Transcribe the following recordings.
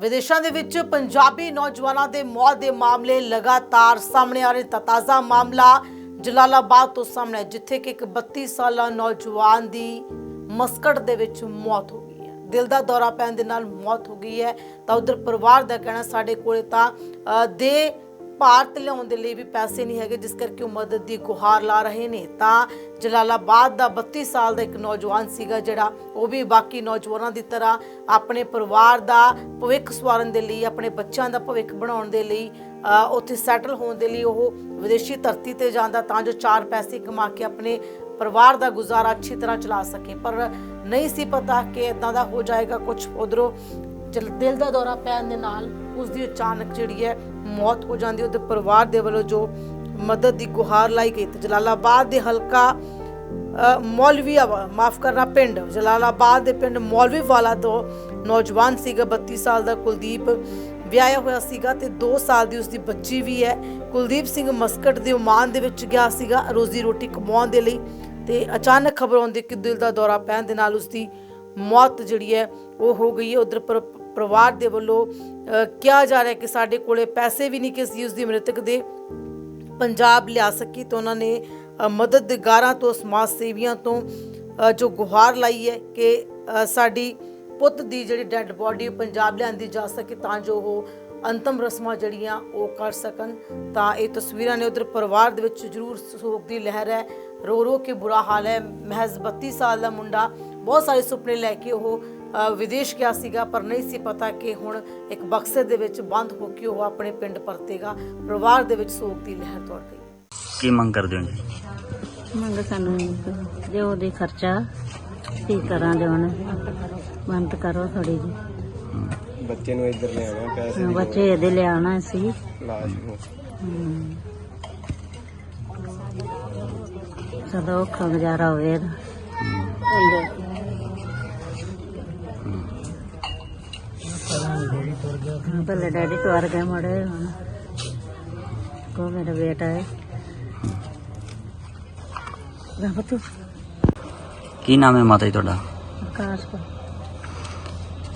ਵਿਦੇਸ਼ਾਂ ਦੇ ਵਿੱਚ ਪੰਜਾਬੀ ਨੌਜਵਾਨਾਂ ਦੇ ਮੌਤ ਦੇ ਮਾਮਲੇ ਲਗਾਤਾਰ ਸਾਹਮਣੇ ਆ ਰਹੇ ਤਾਂ ਤਾਜ਼ਾ ਮਾਮਲਾ ਜਲਾਲਾਬਾਦ ਤੋਂ ਸਾਹਮਣੇ ਜਿੱਥੇ ਕਿ ਇੱਕ 32 ਸਾਲਾ ਨੌਜਵਾਨ ਦੀ ਮਸਕਟ ਦੇ ਵਿੱਚ ਮੌਤ ਹੋ ਗਈ ਹੈ। ਦਿਲ ਦਾ ਦੌਰਾ ਪੈਣ ਦੇ ਨਾਲ ਮੌਤ ਹੋ ਗਈ ਹੈ। ਤਾਂ ਉਧਰ ਪਰਿਵਾਰ ਦਾ ਕਹਿਣਾ, ਸਾਡੇ ਕੋਲੇ ਤਾਂ ਦੇ ਭਾਰਤ ਲਿਆਉਣ ਦੇ ਲਈ ਵੀ ਪੈਸੇ ਨਹੀਂ ਹੈਗੇ, ਜਿਸ ਕਰਕੇ ਉਹ ਮਦਦ ਦੀ ਗੁਹਾਰ ਲਾ ਰਹੇ ਨੇ। ਤਾਂ ਜਲਾਲਾਬਾਦ ਦਾ 32 ਸਾਲ ਦਾ ਇੱਕ ਨੌਜਵਾਨ ਸੀਗਾ ਜਿਹੜਾ, ਉਹ ਵੀ ਬਾਕੀ ਨੌਜਵਾਨਾਂ ਦੀ ਤਰ੍ਹਾਂ ਆਪਣੇ ਪਰਿਵਾਰ ਦਾ ਭਵਿੱਖ ਸਵਾਰਨ ਦੇ ਲਈ, ਆਪਣੇ ਬੱਚਿਆਂ ਦਾ ਭਵਿੱਖ ਬਣਾਉਣ ਦੇ ਲਈ ਉੱਥੇ ਸੈਟਲ ਹੋਣ ਦੇ ਲਈ ਉਹ ਵਿਦੇਸ਼ੀ ਧਰਤੀ ਤੇ ਜਾਂਦਾ ਤਾਂ ਜੋ ਚਾਰ ਪੈਸੇ ਕਮਾ ਕੇ ਆਪਣੇ ਪਰਿਵਾਰ ਦਾ ਗੁਜ਼ਾਰਾ ਅੱਛੀ ਤਰ੍ਹਾਂ ਚਲਾ ਸਕੇ। ਪਰ ਨਹੀਂ ਸੀ ਪਤਾ ਕਿ ਇਦਾਂ ਦਾ ਹੋ ਜਾਏਗਾ ਕੁਝ ਉਧਰੋਂ ਦਿਲ ਦਾ ਦੌਰਾ ਪੈਣ ਦੇ ਨਾਲ ਉਸ ਦੀ ਅਚਾਨਕ ਜਿਹੜੀ ਹੈ ਮੌਤ ਹੋ ਜਾਂਦੀ ਹੈ, ਉਹਦੇ ਪਰਿਵਾਰ ਦੇ ਵੱਲੋਂ ਜੋ ਮਦਦ ਦੀ ਗੁਹਾਰ ਲਾਈ ਗਈ ਤੇ ਜਲਾਲਾਬਾਦ ਦੇ ਹਲਕਾ ਮੌਲਵੀਆ ਮਾਫ ਕਰਨਾ, ਪਿੰਡ, ਜਲਾਲਾਬਾਦ ਦੇ ਪਿੰਡ ਮੌਲਵੀ ਵਾਲਾ ਤੋਂ ਨੌਜਵਾਨ ਸੀਗਾ 32 ਸਾਲ ਦਾ ਕੁਲਦੀਪ, ਵਿਆਹਿਆ ਹੋਇਆ ਸੀਗਾ ਤੇ 2 ਸਾਲ ਦੀ ਉਸਦੀ ਬੱਚੀ ਵੀ ਹੈ। ਕੁਲਦੀਪ ਸਿੰਘ ਮਸਕਟ ਦੇ ਓਮਾਨ ਦੇ ਵਿੱਚ ਗਿਆ ਸੀਗਾ, ਰੋਜ਼ੀ ਰੋਟੀ ਕਮਾਉਣ ਦੇ ਲਈ ਤੇ ਅਚਾਨਕ ਖਬਰ ਆਉਂਦੀ ਕਿ ਦਿਲ ਦਾ ਦੌਰਾ ਪੈਣ ਦੇ ਨਾਲ ਉਸਦੀ ਮੌਤ ਜਿਹੜੀ ਹੈ, ਉਹ ਹੋ ਗਈ ਹੈ। ਉਧਰ ਪਰਿਵਾਰ ਦੇ ਵੱਲੋਂ ਕਿਹਾ ਜਾ ਰਿਹਾ ਕਿ ਸਾਡੇ ਕੋਲੇ ਪੈਸੇ ਵੀ ਨਹੀਂ ਕਿ ਅਸੀਂ ਉਸਦੀ ਮ੍ਰਿਤਕ ਦੇ। ਪੰਜਾਬ ਲਿਆ ਸਕੀ ਤਾਂ ਉਹਨਾਂ ਨੇ ਮਦਦਗਾਰਾਂ ਤੋਂ, ਸਮਾਜ ਸੇਵੀਆਂ ਤੋਂ ਜੋ ਗੁਹਾਰ ਲਾਈ ਹੈ ਕਿ ਸਾਡੀ ਪੁੱਤ ਦੀ ਜਿਹੜੀ ਡੈੱਡ ਬੋਡੀ ਪੰਜਾਬ ਲਿਆਂਦੀ ਜਾ ਸਕੇ ਤਾਂ ਜੋ ਉਹ ਅੰਤਮ ਰਸਮਾਂ ਜਿਹੜੀਆਂ ਉਹ ਕਰ ਸਕਣ। ਤਾਂ ਇਹ ਤਸਵੀਰਾਂ ਨੇ ਉਧਰ ਪਰਿਵਾਰ ਦੇ ਵਿੱਚ ਜ਼ਰੂਰ ਸੋਗ ਦੀ ਲਹਿਰ ਹੈ। ਰੋ ਰੋ ਕੇ ਬੁਰਾ ਹਾਲ ਹੈ। ਮਹਿਜ਼ 32 ਸਾਲ ਦਾ ਮੁੰਡਾ, ਬਹੁਤ ਸਾਰੇ ਸੁਪਨੇ ਲੈ ਕੇ ਉਹ ਵਿਦੇਸ਼ ਗਿਆ ਸੀਗਾ ਪਰ ਨਹੀਂ ਸੀ ਪਤਾ ਕਿ ਹੁਣ ਇੱਕ ਬਕਸੇ ਦੇ ਵਿੱਚ ਬੰਦ ਹੋ ਕੇ ਉਹ ਆਪਣੇ ਪਿੰਡ ਪਰਤੇਗਾ ਪਰਿਵਾਰ ਦੇ ਵਿੱਚ ਸੋਗ ਦੀ ਲਹਿਰ ਦੌੜ ਗਈ। ਕੀ ਮੰਗ ਕਰਦੇ ਹੋ ਜੀ? ਮੰਗ ਸਾਨੂੰ ਜੇ ਉਹਦੇ ਖਰਚਾ ਕੀ ਕਰਾਂ ਦੇ ਹੁਣ? ਮਿਹਨਤ ਕਰੋ ਥੋੜੀ ਜੀ ਬੱਚੇ ਨੂੰ ਇੱਧਰ ਲਿਆਉਣਾ ਪੈਸੇ ਬੱਚੇ ਇਹਦੇ ਲਿਆਉਣਾ ਸੀ। ਲਾਸ਼ ਨੂੰ। ਚਲੋ ਗੁਜ਼ਾਰਾ ਹੋਵੇ ਇਹਦਾ। ਹਾਂ, ਪਹਿਲੇ ਡੈਡੀ ਟੁਰ ਗਏ ਮੜੇ ਹੁਣ। ਕੋ ਮੇਰਾ ਬੇਟਾ ਹੈ ਰੱਬ ਤੂੰ ਕੀ ਨਾਮ ਹੈ ਮਾਤਾ ਜੀ ਤੁਹਾਡਾ? ਆਕਾਸ਼ ਕੋ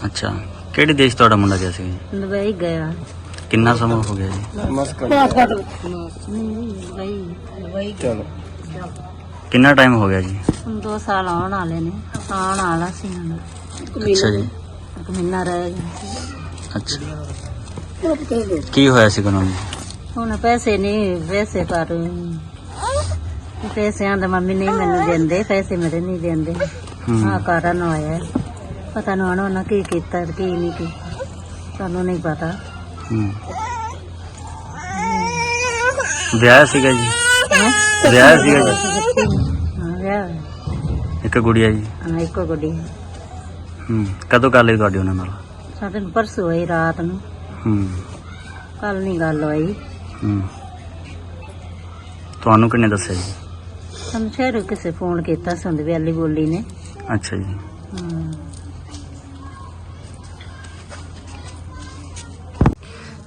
ਅੱਛਾ ਕਿਹੜੇ ਦੇਸ਼ ਤੁਹਾਡਾ ਮੁੰਡਾ ਗਿਆ ਸੀ? ਦੁਬਈ ਗਿਆ। ਕਿੰਨਾ ਸਮਾਂ ਹੋ ਗਿਆ ਜੀ? Muscat Dubai. ਚਲੋ। ਕਿੰਨਾ ਟਾਈਮ ਹੋ ਗਿਆ ਜੀ? ਹੁਣ ਦੋ ਸਾਲ ਆਉਣ ਵਾਲੇ ਨੇ। ਆਉਣ ਵਾਲਾ ਸੀ ਹੁਣ। ਅੱਛਾ ਜੀ। ਇੱਕ ਮਹੀਨਾ ਰਹਿ ਗਿਆ। ਅੱਛਾ। ਕੀ ਹੋਇਆ ਸੀ ਉਹਨਾਂ ਨੂੰ ਹੁਣ ਪੈਸੇ ਨਹੀਂ ਪੈਸੇ ਪਰ ਪੈਸਿਆਂ ਦਾ ਮੰਮੀ ਨਹੀਂ ਮੈਨੂੰ ਦਿੰਦੇ ਪੈਸੇ ਮੇਰੇ ਨਹੀਂ ਦਿੰਦੇ। ਹੂੰ। ਆ ਕਾਰਨ ਹੋਇਆ ਹੈ। ਪਤਾ ਹੁਣ ਉਹਨਾਂ ਕੀ ਕੀਤਾ ਤੇ ਕੀ ਨਹੀਂ ਕੀਤਾ। ਤੁਹਾਨੂੰ ਨਹੀਂ ਪਤਾ। ਹੂੰ। ਵਿਆਹ ਸੀਗਾ ਜੀ। ਹੈਂ? ਵਿਆਹ ਸੀਗਾ ਜੀ। ਹਾਂ ਵਿਆਹ। ਇੱਕ ਗੁੜੀਆ ਜੀ। ਹਾਂ ਇੱਕੋ ਗੱਡੀ ਹੂੰ। ਕਦੋਂ ਗੱਲ ਹੋਈ ਤੁਹਾਡੀ ਉਹਨਾਂ ਨਾਲ? ਸਾਡੇ ਨੂੰ ਪਰਸੋਂ ਹੋਈ ਰਾਤ ਨੂੰ। ਹੂੰ। ਕੱਲ ਨਹੀਂ ਗੱਲ ਹੋਈ। ਹੂੰ। ਤੁਹਾਨੂੰ ਕਿੰਨੇ ਦੱਸਿਆ ਜੀ? ਸਾਨੂੰ ਸ਼ਹਿਰੋਂ ਕਿਸੇ ਫੋਨ ਕੀਤਾ ਸੰਦ ਵਾਲੀ ਬੋਲੀ ਨੇ। ਅੱਛਾ ਜੀ। ਹਾਂ।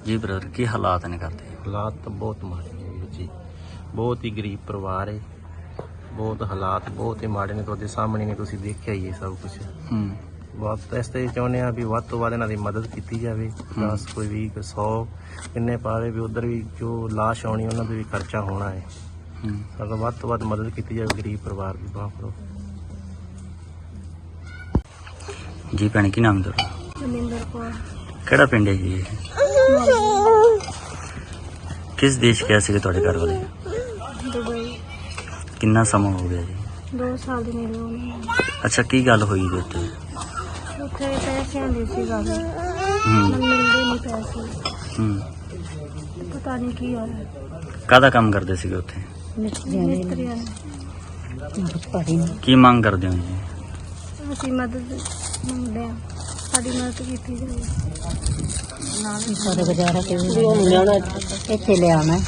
ਜੀ ਬ੍ਰਦਰ ਕੀ ਹਾਲਾਤ ਨੇ ਕਰਦੇ ਹਾਲਾਤ ਤਾਂ ਬਹੁਤ ਮਾੜੇ ਨੇ ਵੀਰ ਜੀ। ਬਹੁਤ ਹੀ ਗਰੀਬ ਪਰਿਵਾਰ ਹੈ ਬਹੁਤ ਹਾਲਾਤ ਬਹੁਤ ਹੀ ਮਾੜੇ ਨੇ ਤੁਹਾਡੇ ਸਾਹਮਣੇ ਨੇ ਤੁਸੀਂ ਦੇਖਿਆ ਹੀ ਹੈ ਸਭ ਕੁਝ ਹੂੰ। ਬਹੁਤ ਇਸ ਤੇ ਚਾਹੁੰਦੇ ਆ ਵੀ ਵੱਧ ਤੋਂ ਵੱਧ ਇਹਨਾਂ ਦੀ ਮਦਦ ਕੀਤੀ ਜਾਵੇ। 10 ਕੋਈ 20 ਕੋਈ 100 ਕਿੰਨੇ ਪਾਵੇ ਵੀ ਉਧਰ ਵੀ ਜੋ ਲਾਸ਼ ਆਉਣੀ ਉਹਨਾਂ ਦੇ ਵੀ ਖਰਚਾ ਹੋਣਾ ਹੈ। ਹੂੰ। ਸਾਡਾ ਵੱਧ ਤੋਂ ਵੱਧ ਮਦਦ ਕੀਤੀ ਜਾਵੇ ਗਰੀਬ ਪਰਿਵਾਰ ਦੀ ਬਾਹ ਫੜੋ। ਜੀ ਭੈਣ ਕੀ ਨਾਮ ਤੁਹਾਡਾ? ਮਨਿੰਦਰ ਕੌਰ। ਕਿਹੜਾ ਪਿੰਡ ਹੈ ਜੀ ਇਹ? ਕਿਸ ਦੇਸ਼ ਗਿਆ ਸੀਗੇ ਤੁਹਾਡੇ ਘਰ ਵਾਲੇ? ਦੁਬਈ। ਕਿੰਨਾ ਸਮਾਂ ਹੋ ਗਿਆ ਜੀ? 2 ਸਾਲ ਦੀ ਮੇਰੇ ਉਹਨਾਂ ਅੱਛਾ ਕੀ ਗੱਲ ਹੋਈ ਜੀ ਉੱਥੇ? ਉੱਥੇ ਪੈਸਿਆਂ ਦੀ ਸੀ ਗੱਲ ਹੂੰ ਮਿਲਦੇ ਨਹੀਂ ਪੈਸੇ ਹੂੰ ਪਤਾ ਨਹੀਂ ਕੀ ਹੋਇਆ ਕਾਹਦਾ ਕੰਮ ਕਰਦੇ ਸੀਗੇ ਉੱਥੇ? ਮਿਸਤਰੀਆਂ ਕੀ ਮੰਗ ਕਰਦੇ ਹੋ ਜੀ? ਅਸੀਂ ਮਦਦ ਮੰਗਦੇ ਹਾਂ। ਸਾਡੀ ਮਦਦ ਕੀਤੀ ਜਾਵੇ। ਨਾਲ ਸਾਡੇ ਗੁਜ਼ਾਰਾ ਕਿਵੇਂ ਲਿਆਉਣਾ। ਇੱਥੇ ਲਿਆਉਣਾ।